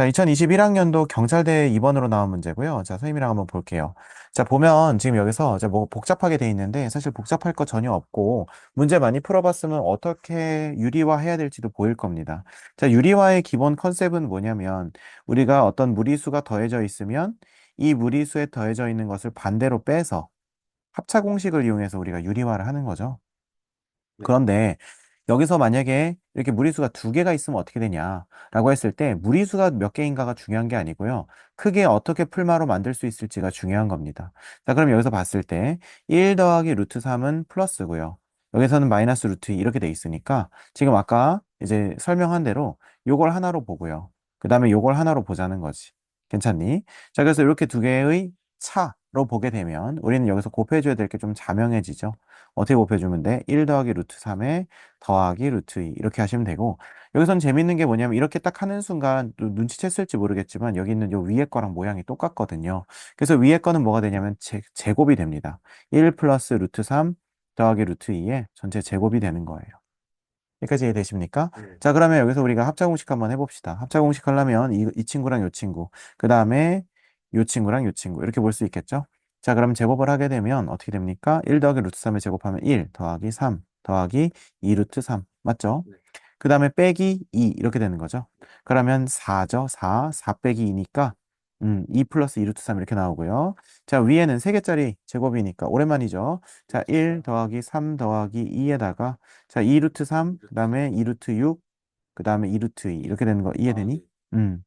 자, 2021학년도 경찰대 2번으로 나온 문제고요. 자, 선생님이랑 한번 볼게요. 자, 보면 지금 여기서 자, 뭐 복잡하게 돼 있는데 사실 복잡할 거 전혀 없고 문제 많이 풀어봤으면 어떻게 유리화해야 될지도 보일 겁니다. 자, 유리화의 기본 컨셉은 뭐냐면 우리가 어떤 무리수가 더해져 있으면 이 무리수에 더해져 있는 것을 반대로 빼서 합차 공식을 이용해서 우리가 유리화를 하는 거죠. 네. 그런데 여기서 만약에 이렇게 무리수가 두 개가 있으면 어떻게 되냐라고 했을 때 무리수가 몇 개인가가 중요한 게 아니고요. 크게 어떻게 풀마로 만들 수 있을지가 중요한 겁니다. 자, 그럼 여기서 봤을 때 1 더하기 루트 3은 플러스고요. 여기서는 마이너스 루트 2 이렇게 돼 있으니까 지금 아까 이제 설명한 대로 요걸 하나로 보고요. 그 다음에 요걸 하나로 보자는 거지. 괜찮니? 자, 그래서 이렇게 두 개의 차 로 보게 되면 우리는 여기서 곱해줘야 될 게 좀 자명해지죠. 어떻게 곱해주면 돼? 1 더하기 루트 3에 더하기 루트 2 이렇게 하시면 되고 여기선 재밌는 게 뭐냐면 이렇게 딱 하는 순간 또 눈치챘을지 모르겠지만 여기 있는 요 위에 거랑 모양이 똑같거든요. 그래서 위에 거는 뭐가 되냐면 제, 제곱이 됩니다. 1 플러스 루트 3 더하기 루트 2의 전체 제곱이 되는 거예요. 여기까지 이해되십니까? 네. 자, 그러면 여기서 우리가 합차 공식 한번 해봅시다. 합차 공식 하려면 이, 이 친구랑 요 친구, 그 다음에 요 친구랑 요 친구 이렇게 볼 수 있겠죠? 자, 그럼 제곱을 하게 되면 어떻게 됩니까? 1 더하기 루트 3을 제곱하면 1 더하기 3 더하기 2 루트 3 맞죠? 네. 그 다음에 빼기 2 이렇게 되는 거죠. 그러면 4죠. 4, 4 빼기 2니까 음, 2 플러스 2 루트 3 이렇게 나오고요. 자, 위에는 3개짜리 제곱이니까 오랜만이죠. 자, 1 더하기 3 더하기 2에다가 자, 2 루트 3, 그 다음에 2 루트 6, 그 다음에 2 루트 2 이렇게 되는 거 이해되니? 아, 네. 음.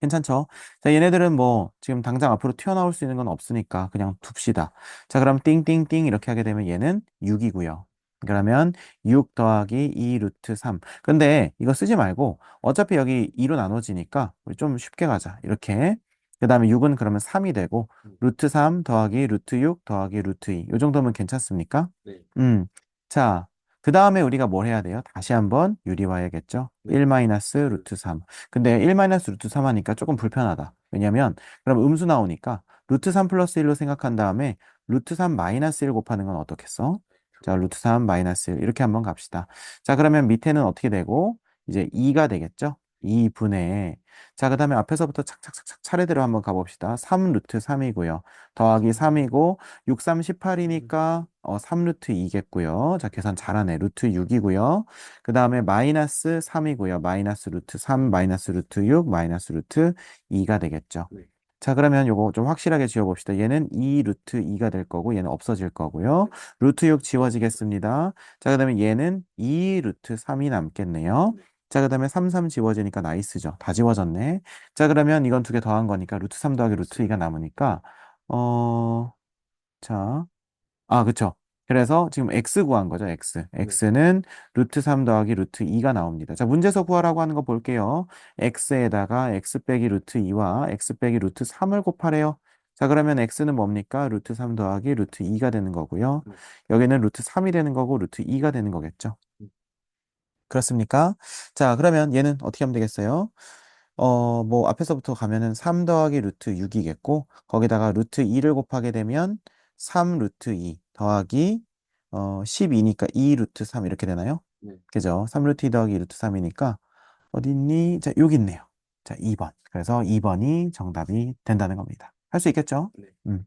괜찮죠? 자, 얘네들은 뭐 지금 당장 앞으로 튀어나올 수 있는 건 없으니까 그냥 둡시다. 자, 그럼 띵띵띵 이렇게 하게 되면 얘는 6이고요. 그러면 6 더하기 2 루트 3. 근데 이거 쓰지 말고 어차피 여기 2로 나눠지니까 우리 좀 쉽게 가자. 이렇게. 그 다음에 6은 그러면 3이 되고 음. 루트 3 더하기 루트 6 더하기 루트 2. 이 정도면 괜찮습니까? 네. 음. 자, 그 다음에 우리가 뭘 해야 돼요? 다시 한번 유리화해야겠죠? 네. 1 마이너스 루트 3. 근데 1 마이너스 루트 3 하니까 조금 불편하다. 왜냐면, 그럼 음수 나오니까 루트 3 플러스 1로 생각한 다음에 루트 3 마이너스 1 곱하는 건 어떻겠어? 자, 루트 3 마이너스 1. 이렇게 한번 갑시다. 자, 그러면 밑에는 어떻게 되고, 이제 2가 되겠죠? 2분의. 자, 그 다음에 앞에서부터 착착착착 차례대로 한번 가봅시다. 3 루트 3이고요. 더하기 3이고, 6, 3, 18이니까, 어, 3 루트 2겠고요. 자, 계산 잘하네. 루트 6이고요. 그 다음에 마이너스 3이고요. 마이너스 루트 3, 마이너스 루트 6, 마이너스 루트 2가 되겠죠. 네. 자, 그러면 요거 좀 확실하게 지워봅시다. 얘는 2 루트 2가 될 거고, 얘는 없어질 거고요. 루트 6 지워지겠습니다. 자, 그 다음에 얘는 2 루트 3이 남겠네요. 네. 자, 그 다음에 3, 3 지워지니까 나이스죠. 다 지워졌네. 자, 그러면 이건 두 개 더한 거니까 루트 3 더하기 루트 2가 남으니까, 어, 자, 아, 그쵸. 그래서 지금 x 구한 거죠, x. x는 루트 3 더하기 루트 2가 나옵니다. 자, 문제에서 구하라고 하는 거 볼게요. x에다가 x 빼기 루트 2와 x 빼기 루트 3을 곱하래요. 자, 그러면 x는 뭡니까? 루트 3 더하기 루트 2가 되는 거고요. 네. 여기는 루트 3이 되는 거고 루트 2가 되는 거겠죠. 음. 그렇습니까? 자, 그러면 얘는 어떻게 하면 되겠어요? 어, 뭐 앞에서부터 가면은 3 더하기 루트 6이겠고 거기다가 루트 2를 곱하게 되면 3 루트 2 더하기 어, 12니까 2 루트 3 이렇게 되나요? 네. 그죠? 3 루트 2 더하기 2 루트 3이니까 어디 있니? 자, 여기 있네요. 자, 2번. 그래서 2번이 정답이 된다는 겁니다. 할 수 있겠죠? 네. 음.